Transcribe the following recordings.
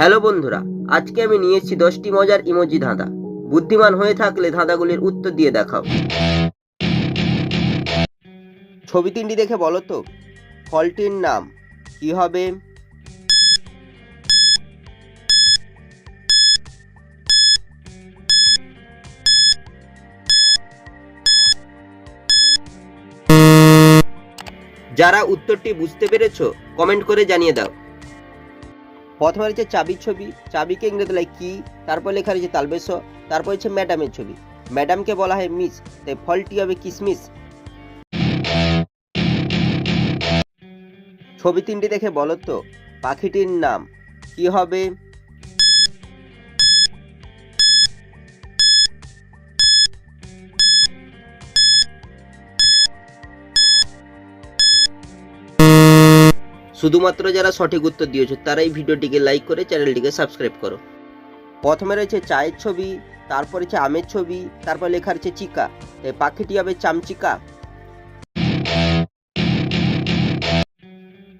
Hello বন্ধুরা, আজকে আমি নিয়ে এসেছি দশটি মজার ইমোজি ধাঁধা। বুদ্ধিমান হয়ে থাকলে ধাঁধাগুলির উত্তর দিয়ে দেখাও। ছবি তিনটি দেখে বলো তো, ফলটির নাম কি হবে? যারা উত্তরটি বুঝতে পেরেছ, কমেন্ট করে জানিয়ে দাও। প্রথমে রয়েছে চাবির ছবি, চাবিকে ইংরেজি লাই কি, তারপর লেখা রয়েছে তালবেশ তারপর হচ্ছে ম্যাডামের ছবি। ম্যাডামকে বলা হয় মিস তাই ফলটি হবে কিসমিস। ছবি তিনটি দেখে বলো তো, পাখিটির নাম। কি হবে? শুধুমাত্র যারা সঠিক উত্তর দিয়েছ, তারাই ভিডিওটিকে লাইক করে চ্যানেলটিকে সাবস্ক্রাইব করো। প্রথমে রয়েছে চায়ের ছবি, তারপর হচ্ছে আমের ছবি, তারপর লেখা রয়েছে চিকা। তাই পাখিটি হবে চামচিকা।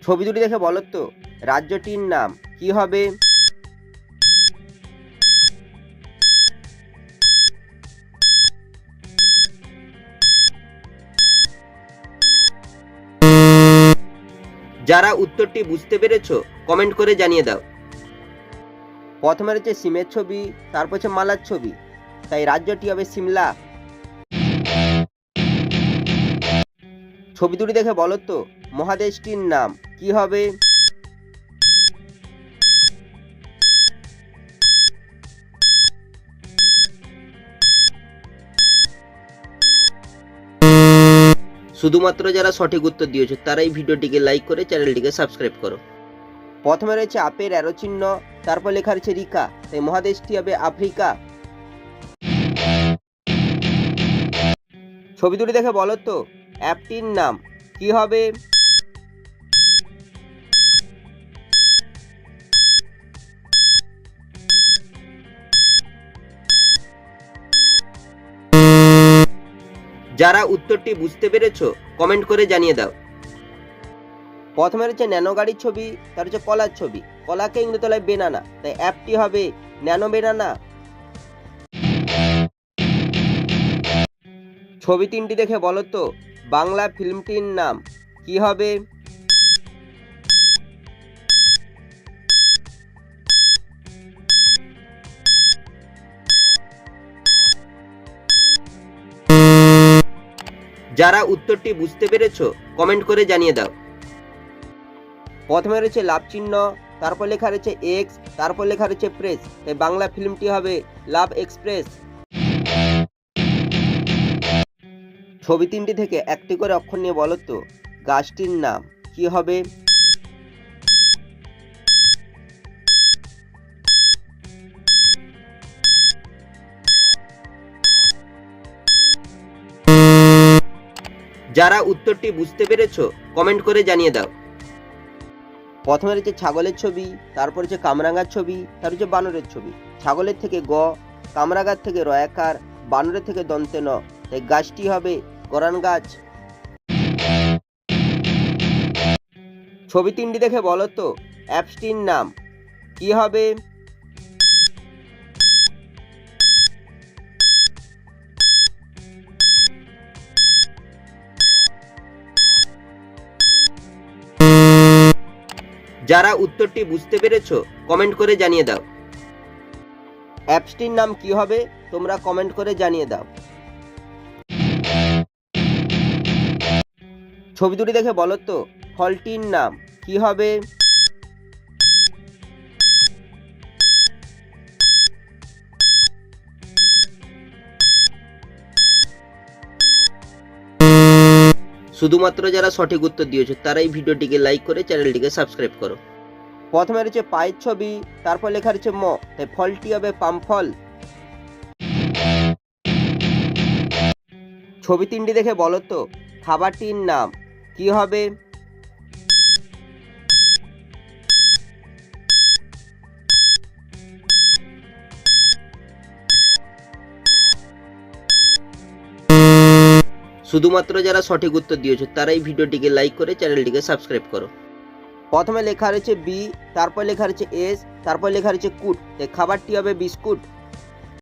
ছবি দুটি দেখে বলো তো, রাজ্যটির নাম কি হবে? যারা উত্তরটি বুঝতে পেরেছ কমেন্ট করে জানিয়ে দাও। প্রথমে রয়েছে সিমের ছবি, তারপর হচ্ছে মালার ছবি। তাই রাজ্যটি হবে সিমলা। ছবি দুটি দেখে বলো তো, মহাদেশটির নাম কি হবে? শুধুমাত্র যারা সঠিক উত্তর দিয়েছে, তারাই ভিডিওটিকে লাইক করে চ্যানেলটিকে সাবস্ক্রাইব করো। প্রথমে রয়েছে আপের অ্যারো চিহ্ন, তারপর লেখা রয়েছে রিকা, তাই মহাদেশটি হবে আফ্রিকা। ছবি দুটি দেখে বলো তো, অ্যাপটির নাম কি হবে? যারা উত্তরটি বুঝতে পেরেছ কমেন্ট করে জানিয়ে দাও। প্রথমে রয়েছে ন্যানো গাড়ির ছবি, তার হচ্ছে কলার ছবি। কলাকে ইংরেতলায় বেনানা তাই অ্যাপটি হবে ন্যানো বেনানা ছবি তিনটি দেখে বলো তো, বাংলা ফিল্মটির নাম কি হবে? যারা উত্তরটি বুঝতে পেরেছ কমেন্ট করে জানিয়ে দাও। প্রথমে রয়েছে লাভ চিহ্ন, তারপর লেখা রয়েছে এক্স তারপর লেখা রয়েছে প্রেস তাই বাংলা ফিল্মটি হবে লাভ এক্সপ্রেস ছবি তিনটি থেকে একটি করে অক্ষর নিয়ে বলো তো, গাছটির নাম কি হবে? যারা উত্তরটি বুঝতে পেরেছ কমেন্ট করে জানিয়ে দাও। প্রথমে রয়েছে ছাগলের ছবি, তারপর হচ্ছে কামরাঙ্গার ছবি তার হচ্ছে বানরের ছবি। ছাগলের থেকে গ কামরাঙ্গার থেকে রয়াকার বানরের থেকে দন্তে ন। তাই গাছটি হবে গরান গাছ। ছবি তিনটি দেখে বলো তো, অ্যাপসটির নাম। কি হবে? যারা উত্তরটি বুঝতে পেরেছ কমেন্ট করে জানিয়ে দাও। অ্যাপসটির নাম কি হবে, তোমরা কমেন্ট করে জানিয়ে দাও। ছবি দুটি দেখে বলো তো, ফলটির নাম কি হবে? শুধুমাত্র যারা সঠিক উত্তর দিয়েছ, তারাই ভিডিওটিকে লাইক করে চ্যানেলটিকে সাবস্ক্রাইব করো। প্রথমে রয়েছে পায়ের ছবি, তারপর লেখা রয়েছে ম তাই ফলটি হবে পাম ফল ছবি তিনটি দেখে বলো তো, খাবারটির নাম কি হবে? শুধুমাত্র যারা সঠিক উত্তর দিয়েছ, তারাই ভিডিওটিকে লাইক করে চ্যানেলটিকে সাবস্ক্রাইব করো। প্রথমে লেখা রয়েছে বি তারপর লেখা রয়েছে এস তারপর লেখা রয়েছে কুট। খাবারটি হবে বিস্কুট।